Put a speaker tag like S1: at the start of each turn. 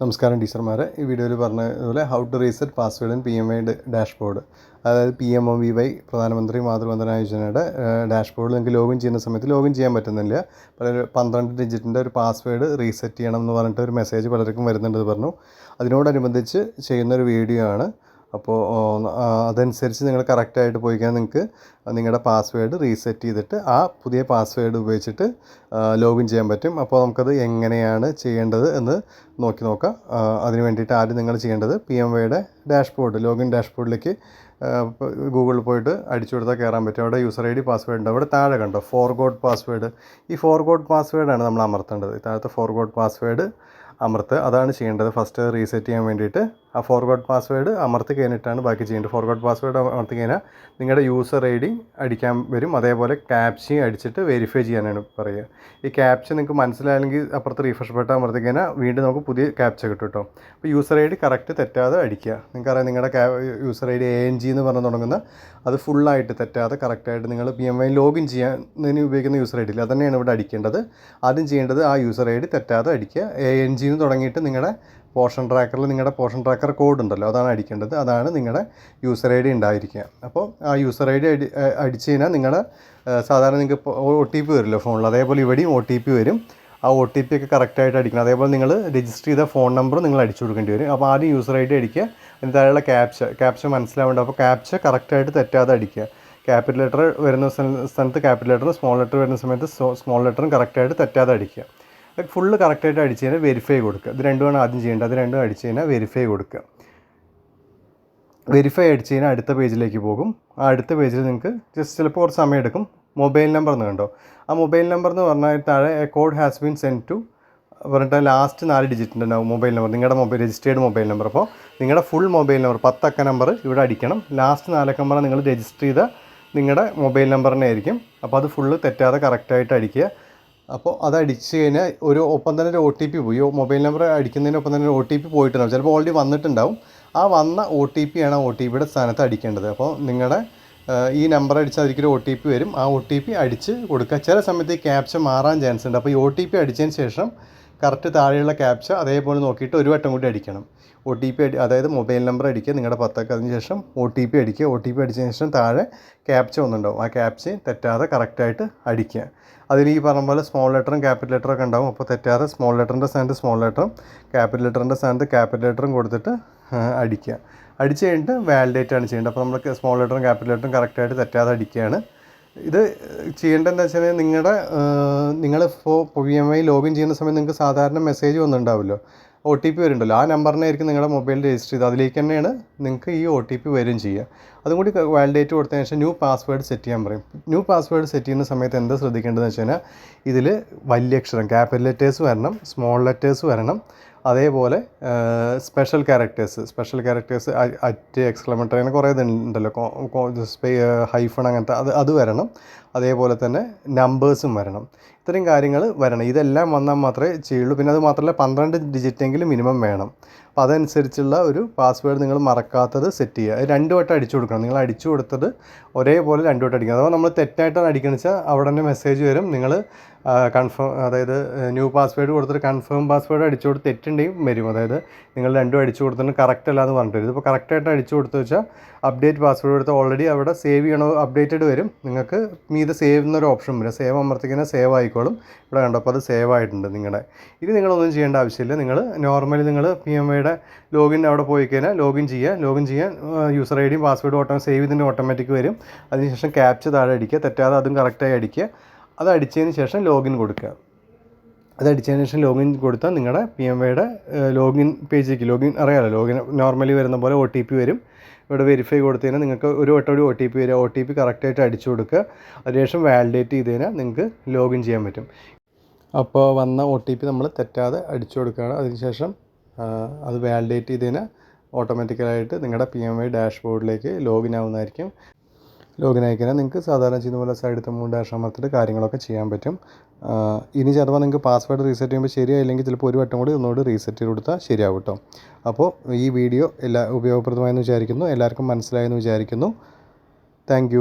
S1: നമസ്കാരം ടീച്ചർമാരെ. ഈ വീഡിയോയിൽ പറഞ്ഞതുപോലെ how to reset password in P M I dashboard അതായത് P M O V Y പ്രധാനമന്ത്രി മാതൃവന്ദന യോജനയുടെ ഡാഷ്ബോർഡിൽ നിങ്ങൾക്ക് ലോഗിൻ ചെയ്യുന്ന സമയത്ത് ലോഗിൻ ചെയ്യാൻ പറ്റുന്നില്ല. പല പന്ത്രണ്ട് ഡിജിറ്റിന്റെ ഒരു പാസ്വേഡ് റീസെറ്റ് ചെയ്യണം എന്ന് പറഞ്ഞിട്ട് ഒരു മെസ്സേജ് പലർക്കും വരുന്നുണ്ടെന്ന് പറഞ്ഞു. അതിനോടനുബന്ധിച്ച് ചെയ്യുന്നൊരു വീഡിയോ ആണ്. അപ്പോൾ അതനുസരിച്ച് നിങ്ങൾ കറക്റ്റായിട്ട് പോയി കഴിഞ്ഞാൽ നിങ്ങൾക്ക് നിങ്ങളുടെ പാസ്വേഡ് റീസെറ്റ് ചെയ്തിട്ട് ആ പുതിയ പാസ്വേഡ് ഉപയോഗിച്ചിട്ട് ലോഗിൻ ചെയ്യാൻ പറ്റും. അപ്പോൾ നമുക്കത് എങ്ങനെയാണ് ചെയ്യേണ്ടത് എന്ന് നോക്കി നോക്കാം. അതിന് വേണ്ടിയിട്ട് ആദ്യം നിങ്ങൾ ചെയ്യേണ്ടത് പി എം വൈയുടെ ഡാഷ്ബോർഡ് ലോഗിൻ ഡാഷ്ബോർഡിലേക്ക് ഗൂഗിളിൽ പോയിട്ട് അടിച്ചു കൊടുത്താൽ കയറാൻ പറ്റും. അവിടെ യൂസർ ഐ ഡി പാസ്വേഡ് ഉണ്ട്. അവിടെ താഴെ കണ്ടോ? ഫോർഗോഡ് പാസ്വേഡ് ഈ ഫോർഗോഡ് പാസ്വേഡാണ് നമ്മൾ അമർത്തേണ്ടത്. താഴത്തെ ഫോർഗോഡ് പാസ്വേഡ് അമർത്ത് അതാണ് ചെയ്യേണ്ടത്. ഫസ്റ്റ് റീസെറ്റ് ചെയ്യാൻ വേണ്ടിയിട്ട് ആ ഫോർവേഡ് പാസ്വേഡ് അമർത്തി കഴിഞ്ഞിട്ടാണ് ബാക്കി ചെയ്യേണ്ടത്. ഫോർവേഡ് പാസ്വേഡ് അമർത്തി കഴിഞ്ഞാൽ നിങ്ങളുടെ യൂസർ ഐ ഡി അടിക്കാൻ വരും. അതേപോലെ ക്യാപ്ഷയും അടിച്ചിട്ട് വെരിഫൈ ചെയ്യാനാണ് പറയുക. ഈ ക്യാപ്ച നിങ്ങൾക്ക് മനസ്സിലായില്ലെങ്കിൽ അപ്പുറത്ത് റീഫ്രഷ് ബട്ടൺ അമർത്തി കഴിഞ്ഞാൽ വീണ്ടും നമുക്ക് പുതിയ ക്യാപ്ച കിട്ടും കേട്ടോ. അപ്പോൾ യൂസർ ഐ ഡി കറക്റ്റ് തെറ്റാതെ അടിക്കുക. നിങ്ങൾക്കറിയാം നിങ്ങളുടെ ക്യാ user I D A N G എന്ന് പറഞ്ഞു തുടങ്ങുന്ന അത് ഫുള്ളായിട്ട് തെറ്റാതെ കറക്റ്റായിട്ട് നിങ്ങൾ പി എം ഐ ലോഗിൻ ചെയ്യാൻ ഉപയോഗിക്കുന്ന യൂസർ ഐ ഡി അത് തന്നെയാണ് ഇവിടെ അടിക്കേണ്ടത്. ആദ്യം ചെയ്യേണ്ടത് ആ യൂസർ ഐ ഡി തെറ്റാതെ അടിക്കുക. എ എൻ ജി എന്ന് തുടങ്ങിയിട്ട് നിങ്ങളുടെ പോർഷൻ ട്രാക്കറിൽ നിങ്ങളുടെ പോർഷൻ ട്രാക്കർ കോഡ് ഉണ്ടല്ലോ അതാണ് അടിക്കേണ്ടത്. അതാണ് നിങ്ങളുടെ യൂസർ ഐ ഡി ഉണ്ടായിരിക്കുക. അപ്പോൾ ആ യൂസർ ഐ ഡി അടി അടിച്ചു കഴിഞ്ഞാൽ നിങ്ങളുടെ സാധാരണ നിങ്ങൾക്ക് ഒ ടി പി വരുമല്ലോ ഫോണിൽ അതേപോലെ ഇവിടെയും ഒ ടി പി വരും. ആ ഒ ടി പി ഒക്കെ കറക്റ്റായിട്ട് അടിക്കണം. അതേപോലെ നിങ്ങൾ രജിസ്റ്റർ ചെയ്ത ഫോൺ നമ്പർ നിങ്ങൾ അടിച്ചു കൊടുക്കേണ്ടി വരും. അപ്പോൾ ആദ്യം യൂസർ ഐ ഡി അടിക്കുക. അതിന് താഴെയുള്ള ക്യാപ്ച ക്യാപ്ച മനസ്സിലാവേണ്ട. അപ്പോൾ ക്യാപ്ച കറക്റ്റായിട്ട് തെറ്റാതെ അടിക്കുക. ക്യാപിറ്റൽ ലെറ്റർ വരുന്ന സ്ഥ- സ്ഥലത്ത് ക്യാപിറ്റൽ ലെറ്ററും സ്മോൾ ലെറ്റർ വരുന്ന സമയത്ത് സ്മോൾ ലെറ്ററും കറക്റ്റായിട്ട് തെറ്റാതെ അടിക്കുക. ഫുള്ള് കറക്റ്റായിട്ട് അടിച്ച് കഴിഞ്ഞാൽ വെരിഫൈ കൊടുക്കുക. ഇത് രണ്ടുമാണ് ആദ്യം ചെയ്യേണ്ടത്. അത് രണ്ടും അടിച്ച് കഴിഞ്ഞാൽ വെരിഫൈ കൊടുക്കുക. വെരിഫൈ അടിച്ച് കഴിഞ്ഞാൽ അടുത്ത പേജിലേക്ക് പോകും. ആ അടുത്ത പേജിൽ നിങ്ങൾക്ക് ജസ്റ്റ് ചിലപ്പോൾ കുറച്ച് സമയം എടുക്കും. മൊബൈൽ നമ്പർ എന്ന് കണ്ടോ? ആ മൊബൈൽ നമ്പർ എന്ന് പറഞ്ഞാൽ താഴെ a code has been send to പറഞ്ഞിട്ട് ലാസ്റ്റ് നാല് ഡിജിറ്റിന്റെ ഉണ്ടാവും മൊബൈൽ നമ്പർ നിങ്ങളുടെ മൊബൈൽ രജിസ്റ്റേർഡ് മൊബൈൽ നമ്പർ അപ്പോൾ നിങ്ങളുടെ ഫുൾ മൊബൈൽ നമ്പർ പത്തക്ക നമ്പർ ഇവിടെ അടിക്കണം. ലാസ്റ്റ് നാലക്ക നമ്പർ നിങ്ങൾ രജിസ്റ്റർ ചെയ്ത നിങ്ങളുടെ മൊബൈൽ നമ്പറിനെ ആയിരിക്കും. അപ്പോൾ അത് ഫുള്ള് തെറ്റാതെ കറക്റ്റായിട്ട് അടിക്കുക. അപ്പോൾ അത് അടിച്ച് കഴിഞ്ഞാൽ ഒരു ഒപ്പം തന്നെ ഒരു ഒ ടി പി പോയി. മൊബൈൽ നമ്പർ അടിക്കുന്നതിനൊപ്പം തന്നെ ഒരു ഒ ടി പി പോയിട്ടുണ്ടാവും. ചിലപ്പോൾ ഓൾറെഡി വന്നിട്ടുണ്ടാവും. ആ വന്ന ഒ ടി പി ആണ് ഒ ടി പിയുടെ സ്ഥാനത്ത് അടിക്കേണ്ടത്. അപ്പോൾ നിങ്ങളുടെ ഈ നമ്പർ അടിച്ചാൽ ഒരിക്കലും ഒ ടി പി വരും. ആ ഒ ടി പി അടിച്ച് കൊടുക്കുക. ചില സമയത്ത് ഈ ക്യാപ്ച മാറാൻ ചാൻസ് ഉണ്ട്. അപ്പോൾ ഈ ഒ ടി പി അടിച്ചതിന് ശേഷം കറക്റ്റ് താഴെയുള്ള ക്യാപ്ച അതേപോലെ നോക്കിയിട്ട് ഒരു വട്ടം കൂടി അടിക്കണം. ഒ ടി പി അടി അതായത് മൊബൈൽ നമ്പർ അടിക്കുക നിങ്ങളുടെ പത്തൊക്കെ അതിന് ശേഷം ഒ ടി പി അടിക്കുക. ഒ ടി പി അടിച്ചതിന് ശേഷം താഴെ ക്യാപ്ച ഒന്നുണ്ടാവും ആ ക്യാപ്ച തെറ്റാതെ കറക്റ്റായിട്ട് അടിക്കുക. അതിൽ ഈ പറഞ്ഞ പോലെ സ്മോൾ ലെറ്ററും ക്യാപിറ്റൽ ലെറ്ററും ഒക്കെ ഉണ്ടാവും. അപ്പോൾ തെറ്റാതെ സ്മോൾ ലെറ്ററിന്റെ സ്ഥാനത്ത് സ്മോൾ ലെറ്ററും ക്യാപിറ്റൽ ലെറ്ററിന്റെ സ്ഥാനത്ത് ക്യാപിറ്റൽ ലെറ്ററും കൊടുത്തിട്ട് അടിക്കുക. അടിച്ച് കഴിഞ്ഞിട്ട് വാലിഡേറ്റ് ആണ് ചെയ്യേണ്ടത്. അപ്പോൾ നമ്മൾ സ്മോൾ ലെറ്ററും ക്യാപിറ്റൽ ലെറ്ററും കറക്റ്റായിട്ട് തെറ്റാതെ അടിക്കുകയാണ്. ഇത് ചെയ്യേണ്ടതെന്ന് വെച്ചാൽ നിങ്ങളുടെ നിങ്ങൾ ഇപ്പോൾ പി എം ഐ ലോഗിൻ ചെയ്യുന്ന സമയത്ത് നിങ്ങൾക്ക് സാധാരണ മെസ്സേജ് വന്നിട്ടുണ്ടാവുമല്ലോ. ഒ ടി പി വരുന്നുണ്ടല്ലോ. ആ നമ്പറിനായിരിക്കും നിങ്ങളുടെ മൊബൈൽ രജിസ്റ്റർ ചെയ്ത് അതിലേക്ക് തന്നെയാണ് നിങ്ങൾക്ക് ഈ ഒ ടി പി വരും ചെയ്യുക. അതും കൂടി വാലിഡേറ്റ് കൊടുത്തതിന് ശേഷം ന്യൂ പാസ്വേഡ് സെറ്റ് ചെയ്യാൻ പറയും. ന്യൂ പാസ്വേഡ് സെറ്റ് ചെയ്യുന്ന സമയത്ത് എന്താ ശ്രദ്ധിക്കേണ്ടതെന്ന് വെച്ച് കഴിഞ്ഞാൽ ഇതിൽ വലിയ അക്ഷരം ക്യാപിറ്റൽ ലെറ്റേഴ്സ് വരണം സ്മോൾ ലെറ്റേഴ്സ് വരണം അതേപോലെ special characters special characters at exclamatory അങ്ങനെ കുറേ ഇതുണ്ടല്ലോ ഹൈഫൺ അങ്ങനത്തെ അത് അത് വരണം. അതേപോലെ തന്നെ നമ്പേഴ്സും വരണം. ഇത്രയും കാര്യങ്ങൾ വരണം. ഇതെല്ലാം വന്നാൽ മാത്രമേ ചെയ്യുള്ളൂ. പിന്നെ അത് മാത്രമല്ല പന്ത്രണ്ട് ഡിജിറ്റെങ്കിലും മിനിമം വേണം. അപ്പോൾ അതനുസരിച്ചുള്ള ഒരു പാസ്വേഡ് നിങ്ങൾ മറക്കാത്തത് സെറ്റ് ചെയ്യുക. അത് രണ്ട് വട്ടം അടിച്ചു കൊടുക്കണം. നിങ്ങൾ അടിച്ചു കൊടുത്തത് ഒരേപോലെ രണ്ട് വട്ടം അടിക്കണം അഥവാ നമ്മൾ തെറ്റായിട്ടാണ് അടിക്കണമെന്ന് വെച്ചാൽ അവിടെ തന്നെ മെസ്സേജ് വരും. നിങ്ങൾ കൺഫേം അതായത് ന്യൂ പാസ്വേഡ് കൊടുത്തിട്ട് കൺഫേം പാസ്വേഡ് അടിച്ചു കൊടുത്ത് തെറ്റുണ്ടെങ്കിൽ വരും. അതായത് നിങ്ങൾ രണ്ടും അടിച്ചു കൊടുത്തിട്ട് കറക്റ്റ് അല്ല എന്ന് പറഞ്ഞിട്ട് ഇതിപ്പോൾ കറക്റ്റായിട്ട് അടിച്ചു കൊടുത്തു വെച്ചാൽ അപ്ഡേറ്റ് പാസ്വേഡ് കൊടുത്ത് ഓൾറെഡി അവിടെ സേവ് ചെയ്യണോ അപ്ഡേറ്റഡ് വരും. നിങ്ങൾക്ക് മീതെ സേവ് എന്നൊരു ഓപ്ഷൻ വരും. സേവ് അമർത്തിക്കുന്ന സേവ് ആയിക്കോളും. ഇവിടെ കണ്ടപ്പോൾ അത് സേവ് ആയിട്ടുണ്ട് നിങ്ങളുടെ ഇനി നിങ്ങളൊന്നും ചെയ്യേണ്ട ആവശ്യമില്ല. നിങ്ങൾ നോർമലി നിങ്ങൾ പി എം ഐയുടെ ലോഗിൻ അവിടെ പോയി കഴിഞ്ഞാൽ ലോഗിൻ ചെയ്യുക ലോഗിൻ ചെയ്യാൻ യൂസർ ഐ ഡിയും പാസ്വേഡും ഓട്ടോ സേവ് ചെയ്തിട്ട് ഓട്ടോമാറ്റിക് വരും. അതിനുശേഷം ക്യാപ്ച താഴെ അടിക്കുക. തെറ്റാതെ അതും കറക്റ്റായി അടിക്കുക. അത് അടിച്ചതിന് ശേഷം ലോഗിൻ കൊടുക്കുക. അത് അടിച്ചതിന് ശേഷം ലോഗിൻ കൊടുത്താൽ നിങ്ങളുടെ പി എം വൈയുടെ ലോഗിൻ പേജിലേക്ക് ലോഗിൻ അറിയാമല്ലോ ലോഗിൻ നോർമലി വരുന്ന പോലെ ഒ ടി പി വരും. ഇവിടെ വെരിഫൈ കൊടുത്തതിന് നിങ്ങൾക്ക് ഒരു വട്ടം കൂടി ഒ ടി പി വരിക. ഒ ടി പി കറക്റ്റായിട്ട് അടിച്ചു കൊടുക്കുക. അതിനുശേഷം വാലിഡേറ്റ് ചെയ്ത് കഴിഞ്ഞാൽ നിങ്ങൾക്ക് ലോഗിൻ ചെയ്യാൻ പറ്റും. അപ്പോൾ വന്ന ഒ ടി പി നമ്മൾ തെറ്റാതെ അടിച്ചു കൊടുക്കുകയാണ്. അതിനുശേഷം അത് വാലിഡേറ്റ് ചെയ്ത് കഴിഞ്ഞാൽ ഓട്ടോമാറ്റിക്കലായിട്ട് നിങ്ങളുടെ പി എം ഐ ഡാഷ്ബോർഡിലേക്ക് ലോഗിൻ ആവുന്നതായിരിക്കും. ലോഗിൻ ആയിക്കഴിഞ്ഞാൽ നിങ്ങൾക്ക് സാധാരണ ചെയ്യുന്ന പോലെ സൈഡിൽ മൂന്ന് ഡാഷ് അമർത്തിട്ട് കാര്യങ്ങളൊക്കെ ചെയ്യാൻ പറ്റും. ഇനി ചിലപ്പോൾ നിങ്ങൾക്ക് പാസ്വേഡ് റീസെറ്റ് ചെയ്യുമ്പോൾ ശരിയായില്ലെങ്കിൽ ചിലപ്പോൾ ഒരു വട്ടം കൂടി ഒന്നുകൂടി റീസെറ്റ് ചെയ്ത് കൊടുത്താൽ ശരിയാവും കേട്ടോ. അപ്പോൾ ഈ വീഡിയോ എല്ലാ ഉപയോഗപ്രദമായെന്ന് വിചാരിക്കുന്നു. എല്ലാവർക്കും മനസ്സിലായെന്ന് വിചാരിക്കുന്നു. താങ്ക്